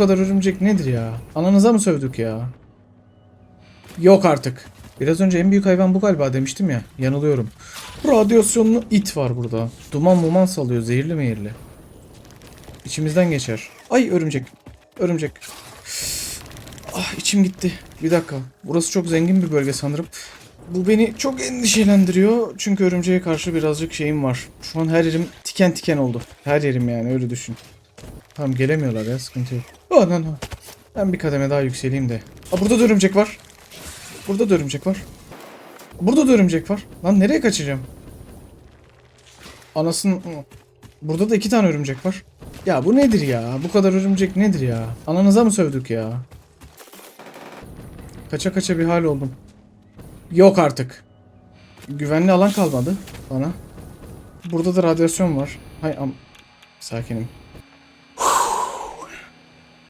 Bu kadar örümcek nedir ya? Ananıza mı sövdük ya? Yok artık. Biraz önce en büyük hayvan bu galiba demiştim ya. Yanılıyorum. Radyasyonlu it var burada. Duman muman salıyor zehirli mehirli. İçimizden geçer. Ay örümcek. Örümcek. Ah içim gitti. Bir dakika. Burası çok zengin bir bölge sanırım. Bu beni çok endişelendiriyor. Çünkü örümceğe karşı birazcık şeyim var. Şu an her yerim tiken tiken oldu. Her yerim yani öyle düşün. Tamam gelemiyorlar ya sıkıntı yok. Oh, no, no. Ben bir kademe daha yükseleyim de. Aa, burada da örümcek var. Burada da örümcek var. Burada da örümcek var. Lan nereye kaçacağım? Anasının... Burada da iki tane örümcek var. Ya bu nedir ya? Bu kadar örümcek nedir ya? Ananıza mı sövdük ya? Kaça kaça bir hal oldum. Yok artık. Güvenli alan kalmadı bana. Burada da radyasyon var. Hay am... Sakinim.